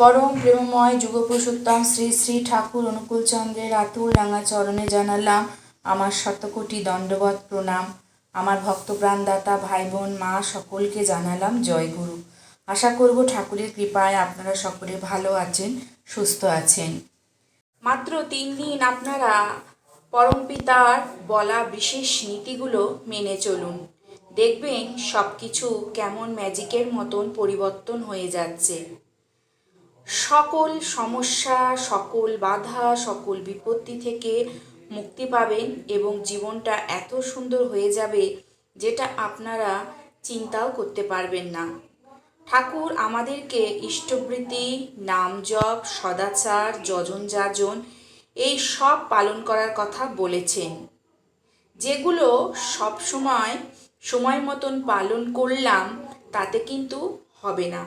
পরম প্রেমময় যুগপুরুষোত্তম শ্রী শ্রী ঠাকুর অনুকূলচন্দ্রের আতুল রাঙা চরণে জানালাম আমার শতকোটি দণ্ডবত প্রণাম। আমার ভক্তপ্রাণদাতা ভাই বোন মা সকলকে জানালাম জয় গুরু। আশা করব ঠাকুরের কৃপায় আপনারা সকলে ভালো আছেন, সুস্থ আছেন। মাত্র তিন দিন আপনারা পরমপিতার বলা বিশেষ নীতিগুলো মেনে চলুন। দেখবেন সব কিছু কেমন ম্যাজিকের মতন পরিবর্তন হয়ে যাচ্ছে। সকল সমস্যা, সকল বাধা, সকল বিপত্তি থেকে মুক্তি পাবেন এবং জীবনটা এত সুন্দর হয়ে যাবে যেটা আপনারা চিন্তাও করতে পারবেন না। ঠাকুর আমাদেরকে ইষ্টবৃত্তি, নাম জপ, সদাচার, যজন যাজন এই সব পালন করার কথা বলেছেন। যেগুলো সব সময় সময় মতন পালন করলাম তাতে কিন্তু হবে না।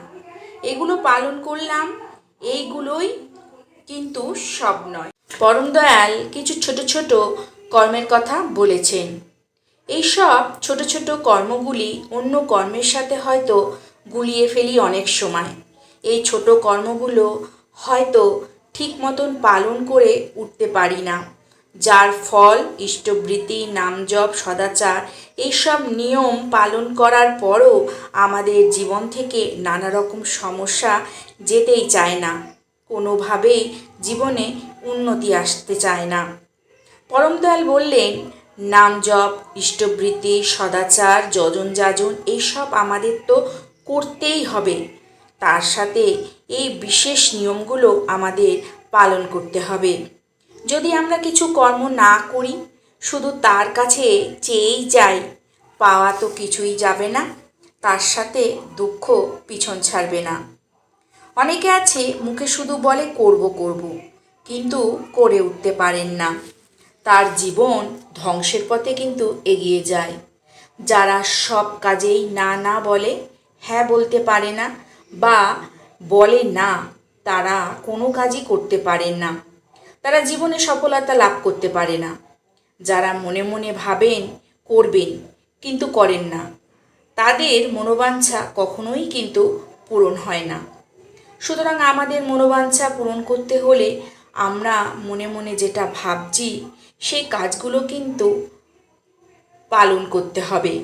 এগুলো পালন করলাম এইগুলোই কিন্তু সব নয়। পরম দয়াল কিছু ছোট ছোট কর্মের কথা বলেছেন। এইসব ছোট ছোট কর্মগুলি অন্য কর্মের সাথে হয়তো গুলিয়ে ফেলি অনেক সময়। এই ছোট কর্মগুলো হয়তো ঠিক মতন পালন করে উঠতে পারি না। যার ফল, ইষ্টবৃত্তি, নামজপ, সদাচার, এইসব নিয়ম পালন করার পরও আমাদের জীবন থেকে নানা রকম সমস্যা যেতেই চায় না। কোনোভাবেই জীবনে উন্নতি আসতে চায় না। পরমদয়াল বললেন নাম জপ ইষ্টবৃত্তি, সদাচার, যজন যাজন, এইসব আমাদের তো করতেই হবে। তার সাথে এই বিশেষ নিয়মগুলো আমাদের পালন করতে হবে। যদি আমরা কিছু কর্ম না করি, শুধু তার কাছে চেয়েই যাই, পাওয়া তো কিছুই যাবে না, তার সাথে দুঃখ পিছন ছাড়বে না। অনেকে আছে, মুখে শুধু বলে করব করব, কিন্তু করে উঠতে পারেন না। তার জীবন ধ্বংসের পথে কিন্তু এগিয়ে যায়। যারা সব কাজেই না না বলে হ্যাঁ বলতে পারে না বা বলে না, তারা কোনো কাজই করতে পারেন না। তারা জীবনে সফলতা লাভ করতে পারে না। যারা মনে মনে ভাবেন, করবেন, কিন্তু করেন না, তাদের মনোবাঞ্ছা কখনোই কিন্তু পূরণ হয় না। সুতরাং আমাদের মনোবাঞ্ছা পূরণ করতে হলে আমরা মনে মনে যেটা ভাবছি, সেই কাজগুলো কিন্তু পালন করতে হবে।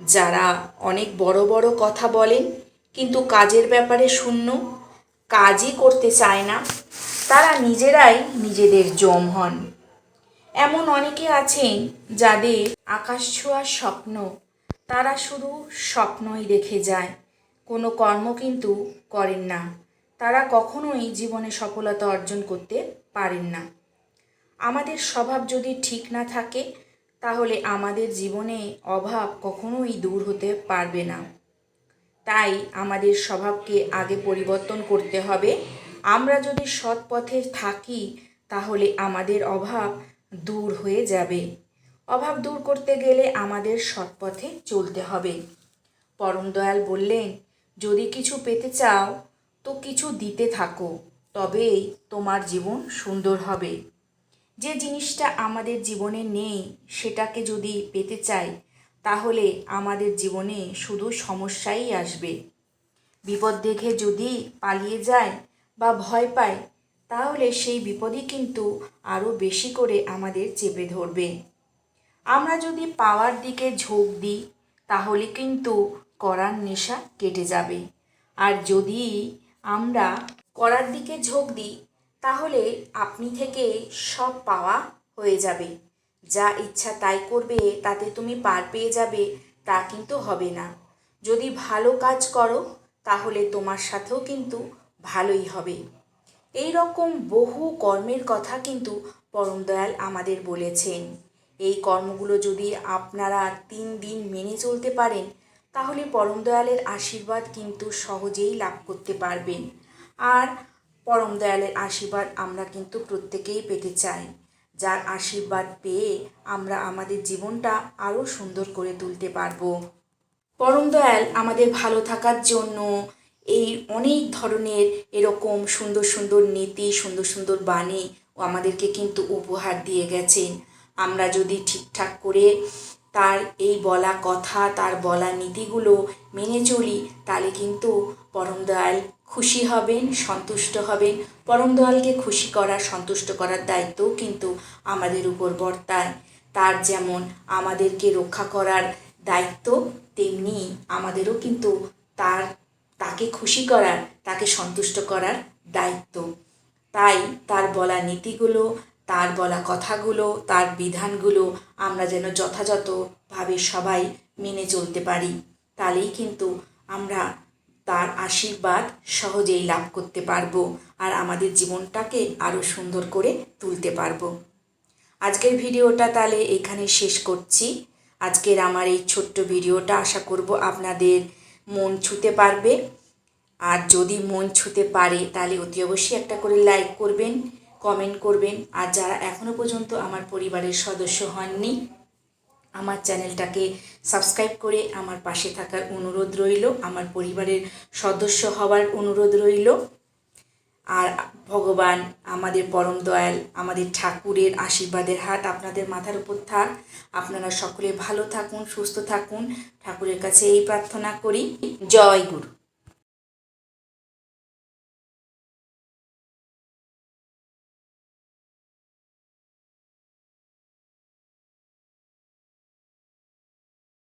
যারা অনেক বড় বড় কথা বলেন, কিন্তু কাজের ব্যাপারে শূন্য, কাজই করতে চায় না তারা নিজেরাই নিজেদের জম হন। এমন অনেকে আছেন যাদের আকাশ ছোঁয়ার স্বপ্ন, তারা শুধু স্বপ্নই দেখে যায়, কোনো কর্ম কিন্তু করেন না। তারা কখনোই জীবনে সফলতা অর্জন করতে পারেন না। আমাদের স্বভাব যদি ঠিক না থাকে, তাহলে আমাদের জীবনে অভাব কখনোই দূর হতে পারবে না। তাই আমাদের স্বভাবকে আগে পরিবর্তন করতে হবে আমরা যদি সৎ পথে থাকি, তাহলে আমাদের অভাব দূর হয়ে যাবে। অভাব দূর করতে গেলে আমাদের সৎ পথে চলতে হবে। পরম দয়াল বললেন, যদি কিছু পেতে চাও, তো কিছু দিতে থাকো, তবেই তোমার জীবন সুন্দর হবে। যে জিনিসটা আমাদের জীবনে নেই, সেটাকে যদি পেতে চাই, তাহলে আমাদের জীবনে শুধু সমস্যাই আসবে। বিপদ দেখে যদি পালিয়ে যায় বা ভয় পায়, তাহলে সেই বিপদই কিন্তু আরও বেশি করে আমাদের চেপে ধরবে। আমরা যদি পাওয়ার দিকে ঝোঁক দিই, তাহলে কিন্তু করার নেশা কেটে যাবে। আর যদি আমরা করার দিকে ঝোঁক দিই, তাহলে আপনি থেকে সব পাওয়া হয়ে যাবে। যা ইচ্ছা তাই করবে, তাতে তুমি পার পেয়ে যাবে, তা কিন্তু হবে না। যদি ভালো কাজ করো, তাহলে তোমার সাথেও কিন্তু ভালোই হবে। এই রকম বহু কর্মের কথা কিন্তু পরম দয়াল আমাদের বলেছেন। এই কর্মগুলো যদি আপনারা তিন দিন মেনে চলতে পারেন, তাহলে পরম দয়ালের আশীর্বাদ কিন্তু সহজেই লাভ করতে পারবেন। আর পরম দয়ালের আশীর্বাদ আমরা কিন্তু প্রত্যেকেই পেতে চাই। যার আশীর্বাদ পেয়ে আমরা আমাদের জীবনটা আরও সুন্দর করে তুলতে পারব। পরম দয়াল আমাদের ভালো থাকার জন্য এই অনেক ধরনের এরকম সুন্দর সুন্দর নীতি, সুন্দর সুন্দর বাণী ও আমাদেরকে কিন্তু উপহার দিয়ে গেছেন। আমরা যদি ঠিকঠাক করে তার এই বলা কথা, তার বলা নীতিগুলো মেনে চলি, তাহলে কিন্তু পরম দয়াল খুশি হবেন, সন্তুষ্ট হবেন। পরম দয়ালকে খুশি করা, সন্তুষ্ট করার দায়িত্বও কিন্তু আমাদের উপর বর্তায়। তার যেমন আমাদেরকে রক্ষা করার দায়িত্ব, তেমনি আমাদেরও কিন্তু তার তাকে খুশি করার, তাকে সন্তুষ্ট করার দায়িত্ব। তাই তার বলা নীতিগুলো, তার বলা কথাগুলো, তার বিধানগুলো আমরা যেন যথাযথভাবে সবাই মেনে চলতে পারি। তাহলেই কিন্তু আমরা তার আশীর্বাদ সহজেই লাভ করতে পারব আর আমাদের জীবনটাকে আরও সুন্দর করে তুলতে পারব। আজকের ভিডিওটা তাহলে এখানে শেষ করছি। আজকের আমার এই ছোট্ট ভিডিওটা আশা করব আপনাদের মন ছুতে পারবে। আর যদি মন ছুতে পারে, তাহলে অতি অবশ্যই একটা করে লাইক করবেন কমেন্ট করবেন। আর যারা এখনও পর্যন্ত আমার পরিবারের সদস্য হননি, আমার চ্যানেলটাকে সাবস্ক্রাইব করে আমার পাশে থাকার অনুরোধ রইল, আমার পরিবারের সদস্য হওয়ার অনুরোধ রইল। আর ভগবান আমাদের পরম দয়াল, আমাদের ঠাকুরের আশীর্বাদের হাত আপনাদের মাথার উপর থাক। আপনারা সকলে ভালো থাকুন, সুস্থ থাকুন। ঠাকুরের কাছে এই প্রার্থনা করি। জয় গুরু।